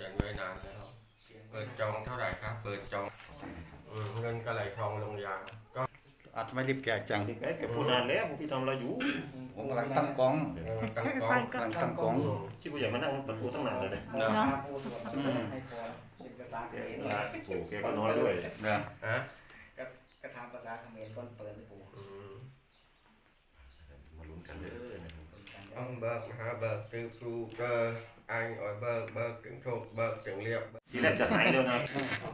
ขียนไว้นานแล้วเปิดจองเท่าไหร่ครับ เปิดจองอืมเงินกระไหลทองลงยาก็อาจจะไม่รีบแกะจังเด็กแกพูดนานแล้วพวกพี่ทำอะไรอยู่ผมกำลังตั้งกล้องเออตั้งกองกำลังตั้งกล้องอืมที่ผู้ใหญ่มานั่งประตูตั้งนานเลยเนี่ยเนาะอืมให้พอเป็นภาษาเขมรโอ้แกก็น้อยด้วยเนี่ยฮะกระทำภาษาเขมรก้นเปิดปูอืมมาลุ้นกันเด้อนะครั บ ông bớt hả bớt từ phu cơ anh ở bớt bớt từng thuộc bớt từng liệp ทีแรกจะหายแล้วนะ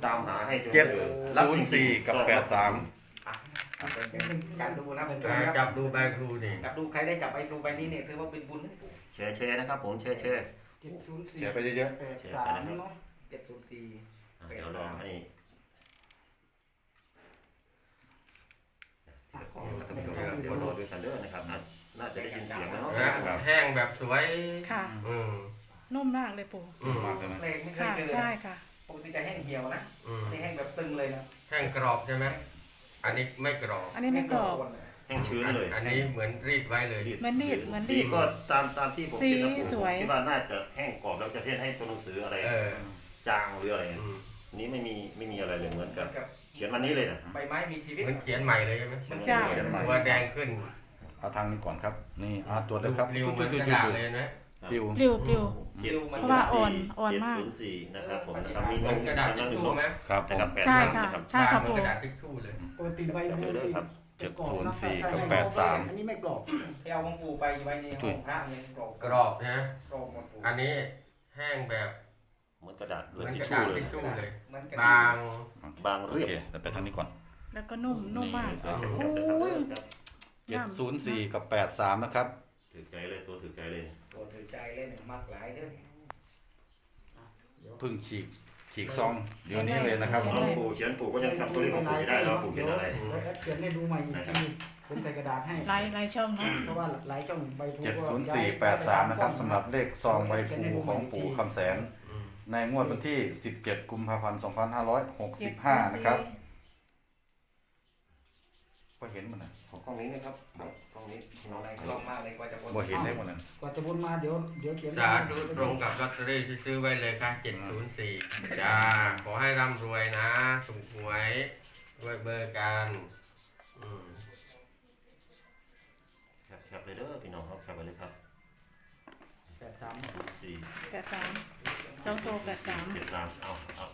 ตามหาให้จนเจ็ดจอศูนย์สี่กับแปดสามการดูนะเป็น à, chập đu bay phu thì จับดูใครได้จับใบดูใบนี้เนี่ยถือว่าเป็นบุญนะปูแชร์แชร์นะครับผมแชร์แชร์เจ็ดศูนย์สี่เสียไปเยอะแปดสามเนาะเจ็ดศูนย์สี่อะเดี๋ยวลองให้ของท่านผู้ชมเดี๋ยวรอด้วยกันเด้อนะครับอะน่าจะได้ยินเสียงแล้วเนาะ Hả? hang bẹp suối ค่ะ ừ นุ่มมากเลยปู่ ừ ๆมากเลยนะเพลงไม่เคยค่ะเจอใช่ค่ะปกติจะแห้งเหี่ยวนะ ừ นี่แห้งแบบตึงเลยนะ hang crop ใช่ไหมอันนี้ไม่กรอบอันนี้ไม่กรอบแห้งชื้นอันเลยอันนี้เหมือนรีดไว้เลย เหมือนรีดเหมือนรีสีด ก็ตามตามที่ผมคิดนะสีผมสวย คิดว่าน่าจะแห้งกรอบแล้วจะเทศให้ตัวหนังสืออะไรเออจางหรืออะไรอืมนี้ไม่มีไม่มีอะไรเลยเหมือนกับกับเขียนวันนี้เลยนะ ใบไม้มีชีวิตเหมือนเขียนใหม่เลยใช่ไหมเขียนจ้ะวันนี้เลยตัวแดงขึ้นเอาทางนี้ก่อนครับ นี่อาตรวจเลยครับริวเหมือนกระดาษเลยนะ ริว ปลิวปลิว เจ็ดเพราะว่าอ่อนอ่อนมากเจ็ดศูนย์สี่นะครับผมนะครับมีเหมือนกระดาษทิชชู่ไหมครับผนะคมรับแปดใช่สามค่ะนะครับใช่ค่ะเหมือนปู่กระดาษทิชชู่เลย ปกติใบจับดูเลยดีครับเจ็ดศูนย์สี่กับแปดสามอันนี้ไม่กรอบไปเอาของปูไปไว้ในห้องพระเนี่ยกรอบกรอบนะกรอบหมดปูอันนี้แห้งแบบเหมือนกระดาษเหเลมืยอนทิชกระชู่ดาษเลยทิชชู่เลย เหมือนกันบาง บางโอเรียบเคแต่ไปทางนี้ก่อน แล้วก็นุ่มนุ่มมากนี่โอ้ยครับเจ็ดศูนย์สี่กับแปดสามนะครับ ถือใจเลยตัวถือใจเลย ตัวถือใจเล่นมากหลายเด้อเพึ่งฉีกฉีกซองเดี๋ยวนี้เลยนะครับ น้องปู่เขียนปู่ก็ยังจำตัวเลขของปู่ไม่ได้แล้วปู่เขียนอะไรเขียนให้ดูใหม่อีกทีผมใส่กระดาษให้ลายลายช่องเนาะเพราะว่าหลายช่องใบพูเจ็ดศูนย์สี่แปดสามนะครับสำหรับเลขซองใบภูของปู่คำแสนอืมในงวดวันที่ 17 กุมภาพันธ์เจ็ดศูนย์2565สี่นะครับก็เห็นมันนะของกล้องนี้นะครับ กล้องนี้น้องได้ลองมากเลยกว่าจะบนบ่เห็นได้หมดนะกว่าจะบนมาเดี๋ยวเดี๋ยวเขียนสาธุตรงกับลอตเตอรี่ที่ซื้อไว้เลยค่ะ704จ้าขอให้ร่ำรวยนะถูกหวยด้วยเบอร์กันอืมแคปแคปเลยเด้อพี่น้องครับแคปไปเลยครับแปดสามสี่แปดสามสองตัวแปดสามเจ็ดสามเอาเอา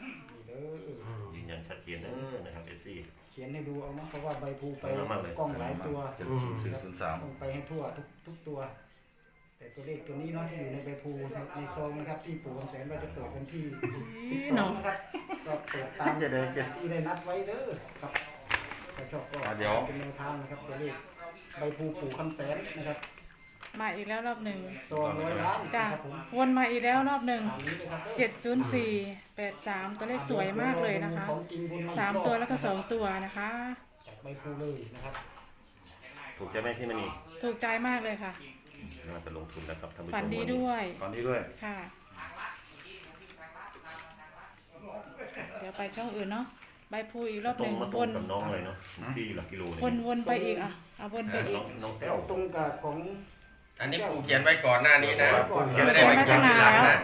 นี่เด้ออืมยืนยันชัดเจนเด้อนะครับเอฟซี เขียนให้ดูเอานะเพราะว่าใบพูไปเอามากเลยกล้องหลายตัวเจ็ดศูนย์สี่ศูนย์สามต้องไปให้ทั่วทุกทุกตัว แต่ตัวเลขตัวนี้เนาะที่อยู่ในใบพูในในซองนะครับที่ปู่คำแสนว่าจะเปิดวันที่สิบสหอนูงนะครับก็เปิดตามที่ได้นัดไว้เด้อครับถ้าชอบก็เป็นแนวทางนะครับตัวเลขใบพูปู่คำแสนนะครับ มาอีกแล้วรอบหนึ่งซองร้อยล้านจ้ะนะครับผมวนมาอีกแล้วรอบหนึ่งตามนี้นะครับเจ็ดศูนย์สี่แปดสามตัวเลขสวยมากเลยนะคะของจริงบนสามตัวแล้วก็สองตัวนะคะ จากใบพูเลยนะครับถูกใจไหมพี่มณีถูกใจมากเลยค่ะ น่าจะลงทุนนะครับท่านผู้ชมฝันดีด้วยตอนนี้ด้วย ค่ะ เดี๋ยวไปช่องอื่นเนาะใบพูอีกรอบตรหงนึ่งมาตวรงนกับน้องเลยเนาะที่อยู่หลักกิโลเนี่ยวนวนไปอีกอะเอาวนไปอีน้กองน้องแต้วตรงกับของ อันนี้ปู่เขียนไว้ก่อนหน้านี้นะเขียนไม่ได้ก่อนไปเขียนทีหลังนะ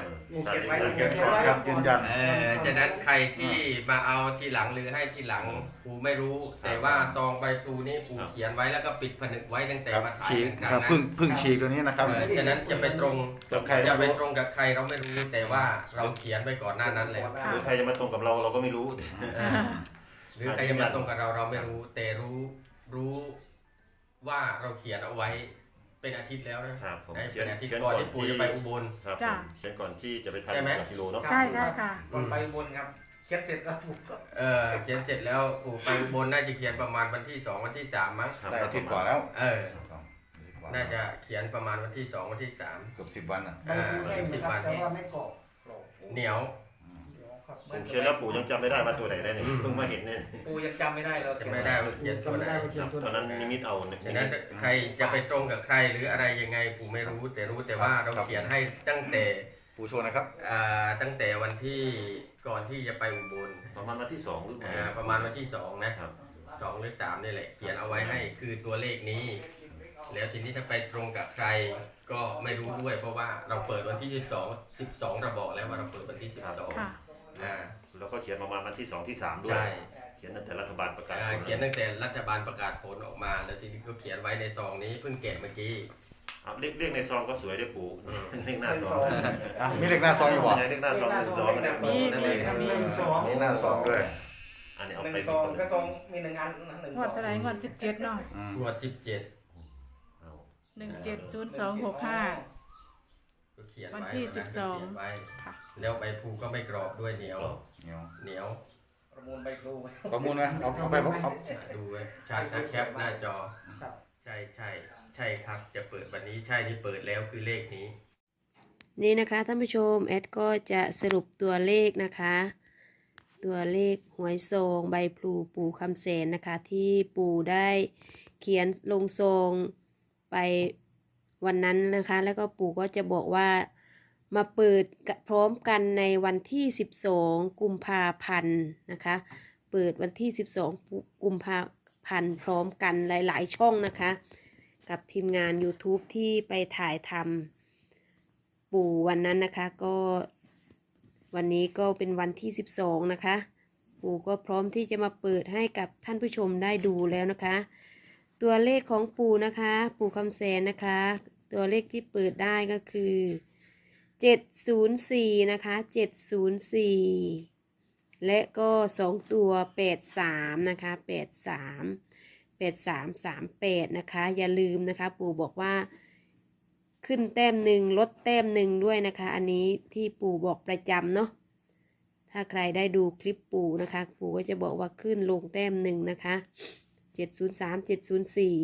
ตามนี้เขียนก่อนครับยืนยันเออฉะนั้นใครที่มาเอาทีหลังหรือให้ทีหลังปู่ไม่รู้ แต่ว่าซองใบพลูนี่ปู่เขียนไว้แล้วก็ปิดผนึกไว้ตั้งแต่ครับมาถ่ายฉีกกันคครัรั้บงนั้พึ่งนพึ่งฉีกตัวนี้นะครับเออฉะนั้นจะไปตรงกับใครจะไปไม่รู้ตรงกับใครเราไม่รู้แต่ว่าเราเขียนไปก่อนหน้านั้นแล้วหรือใครจะมาตรงกับเราเราก็ไม่รู้เออหรือใครจะมาตรงกับเราเราไม่รู้ แต่รู้รู้ว่าเราเขียนเอาไว้ เป็นอาทิตย์แล้วนะครับผมได้เขียเป็นนอาทิตย์เขียนก่อนก่อนที่ปู่ที่จะไปอุบลครับผจ้ะมเขียนก่อนที่จะไปทำใช่ไหมหลักกิโลเนาะใช่ใช่ค่ะก่อนไปบนครับเขียนเสร็จแล้วถูกก็เออเขียนเสร็จแล้วปู่ไปอุบลน่าจะเขียนประมาณวันที่สองวันที่สามมั้งครับได้อาทิตย์กว่าแล้ว เออน่าจะเขียนประมาณวันที่สองวันที่สามเกือบสิบวันอะใบพูแห้งนะครับแต่ว่าไม่กรอบกรอบเหนียวเดี๋ยว ครับปู่เขียนแล้วปู่ยังจำไม่ได้ว่าตัวไหนได้เนี่ยเพิ่งมาเห็นเนี่ยปูยังจำไม่ได้เราจะไม่ได้ว่าเขียนตัวไหนครับตอนนั้นนิมิตเอาเนี่ยฉะนั้นใครจะไปตรงกับใครหรืออะไรยังไงปู่ไม่รู้ แต่รู้แต่ว่าเราเขียนให้ตั้งแต่ปู่โชว์นะครับอ่าตั้งแต่วันที่ก่อนที่จะไปอุบลประมาณวันที่สองหรือเปล่าอ่าประมาณวันที่สองนะครับสองหรือสามนี่แหละเขียนเอาไว้ให้คือตัวเลขนี้ แล้วทีนี้ถ้าไปตรงกับใครก็ไม่รู้ด้วย เพราะว่าเราเปิดวันที่ 12 12เราบอกแล้วว่าเราเปิดวันที่ค่ะ12 อ่าแล้วก็เขียนประมาณวันที่สองที่สามด้วย ใช่เขียนตั้งแต่รัฐบาลประกาศอ่าเขียนตั้งแต่รัฐบาลประกาศผลออกมา แล้วทีนี้ก็เขียนไว้ในซองนี้เพิ่งแกะเมื่อกี้อะเลขเลขในซองก็สวยด้วยปู่เลขหน้าซองอะมีเลขหน้าซองอยู่บ่ใช่เลขหน้าซองหนึ่งซองนะครับนั่นเองครับหนึ่งสองมีหน้าซองด้วยอันนี้เอาหนึ่งไปซองก็ซองมีหนึ่งอันหนึ่งงซวอดงเท่าไหรงวดสิบเจ็ดเนาะอืม งวดเอาหนึ่งเจ็ดศูนย์สองหกห้า17ก็เขียนวันไว้ที่วันนั้นก็12เขียนไว้ค่ะ แล้วใบพลูก็ไม่กรอบด้วยเหนียว เหนียวเหนียวประมูลใบครูไหมประมูลไหมเอาเอาไปเอาอะดูไว้ชัดนะแคปหน้าจอ ครับ ใช่ใช่ใช่ครับ จะเปิดวันนี้ใช่นี่เปิดแล้วคือเลขนี้ นี่นะคะท่านผู้ชมแอดก็จะสรุปตัวเลขนะคะ ตัวเลขหวยซองใบพลูปู่คำเสนนะคะ ที่ปู่ได้เขียนลงซองไปวันนั้นนะคะ แล้วก็ปู่ก็จะบอกว่า มาเปิดพร้อมกันในวันที่ 12 กุมภาพันธ์นะคะ เปิดวันที่ 12 กุมภาพันธ์พร้อมกันหลาย ๆ ช่องนะคะ กับทีมงาน YouTube ที่ไปถ่ายทำปู่วันนั้นนะคะก็ วันนี้ก็เป็นวันที่ 12 นะคะ ปู่ก็พร้อมที่จะมาเปิดให้กับท่านผู้ชมได้ดูแล้วนะคะ ตัวเลขของปู่นะคะ ปู่คำแสนนะคะ ตัวเลขที่เปิดได้ก็คือ 704นะคะ704และก็2ตัว83นะคะ83 8338นะคะ อย่าลืมนะคะ ปู่บอกว่าขึ้นแต้มหนึ่งลดแต้มหนึ่งด้วยนะคะ อันนี้ที่ปู่บอกประจำเนาะถ้าใครได้ดูคลิปปู่นะคะ ปู่ก็จะบอกว่าขึ้นลงแต้มหนึ่งนะคะเจ็ดศูนย์สามเจ็ดศูนย์สี่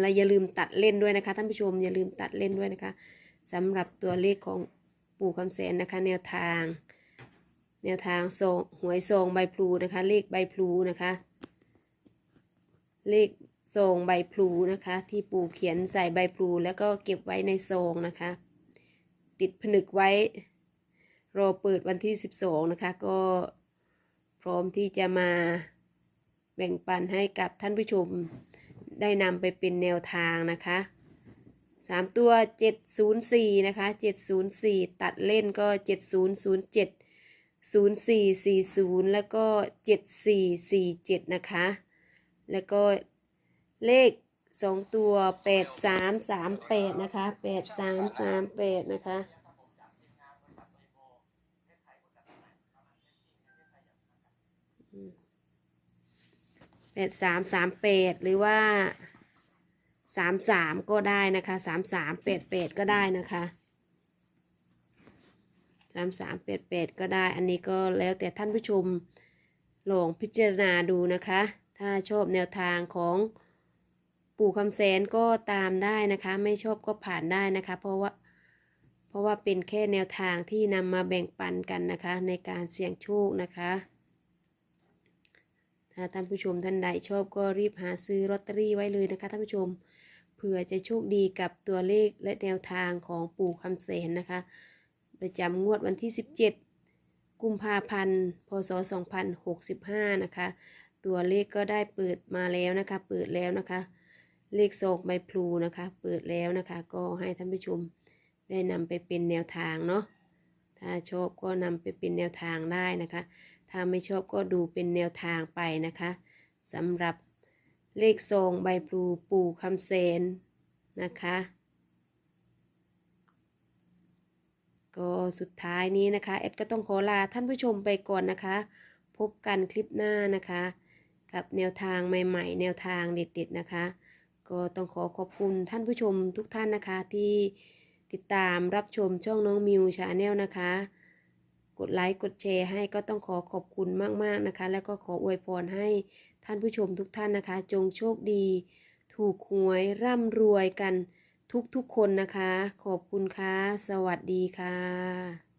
แล้วอย่าลืมตัดเล่นด้วยนะคะท่านผู้ชมอย่าลืมตัดเล่นด้วยนะคะ สำหรับตัวเลขของปู่คำแสนนะคะ แนวทาง แนวทางโซงหวยซองใบพลูนะคะ เลขใบพลูนะคะ เลขซองใบพลูนะคะ ที่ปู่เขียนใส่ใบพลูแล้วก็เก็บไว้ในซองนะคะ ติดผนึกไว้ รอเปิดวันที่ 12 นะคะ ก็พร้อมที่จะมาแบ่งปันให้กับท่านผู้ชมได้นำไปเป็นแนวทางนะคะ สามตัว704นะคะ704ตัดเล่นก็7007 0440แล้วก็7447นะคะ แล้วก็เลขสองตัวแปดสามสามแปดนะคะแปดสามสามแปดนะคะแปดสามสามแปดหรือว่า สามสามก็ได้นะคะสามสามแปดแปดก็ได้นะคะสามสามแปดแปดก็ได้ อันนี้ก็แล้วแต่ท่านผู้ชมลองพิจารณาดูนะคะ ถ้าชอบแนวทางของปู่คำแสนก็ตามได้นะคะ ไม่ชอบก็ผ่านได้นะคะ เพราะว่าเพราะว่าเป็นแค่แนวทางที่นำมาแบ่งปันกันนะคะ ในการเสี่ยงโชคนะคะ ถ้าท่านผู้ชมท่านใดชอบก็รีบหาซื้อลอตเตอรี่ไว้เลยนะคะท่านผู้ชม เผื่อจะโชคดีกับตัวเลขและแนวทางของปู่คำแสนนะคะ ประจำงวดวันที่ 17 กุมภาพันธ์ พศ 2065 นะคะ ตัวเลขก็ได้เปิดมาแล้วนะคะ เปิดแล้วนะคะ เลขโศกใบพลูนะคะ เปิดแล้วนะคะ ก็ให้ท่านผู้ชมได้นำไปเป็นแนวทางเนาะ ถ้าชอบก็นำไปเป็นแนวทางได้นะคะ ถ้าไม่ชอบก็ดูเป็นแนวทางไปนะคะสำหรับ เลขทรงใบพลูปู่คำเซนนะคะ ก็สุดท้ายนี้นะคะเอ็ดก็ต้องขอลาท่านผู้ชมไปก่อนนะคะ พบกันคลิปหน้านะคะ กับแนวทางใหม่ ๆ แนวทางเด็ดๆนะคะ ก็ต้องขอขอบคุณท่านผู้ชมทุกท่านนะคะที่ติดตามรับชมช่องน้องมิวชาแนลนะคะ กดไลค์กดแชร์ให้ก็ต้องขอขอบคุณมากๆนะคะ แล้วก็ขออวยพรให้ท่านผู้ชมทุกท่านนะคะ จงโชคดี ถูกหวยร่ำรวยกันทุกๆคนนะคะ ขอบคุณค่ะ สวัสดีค่ะ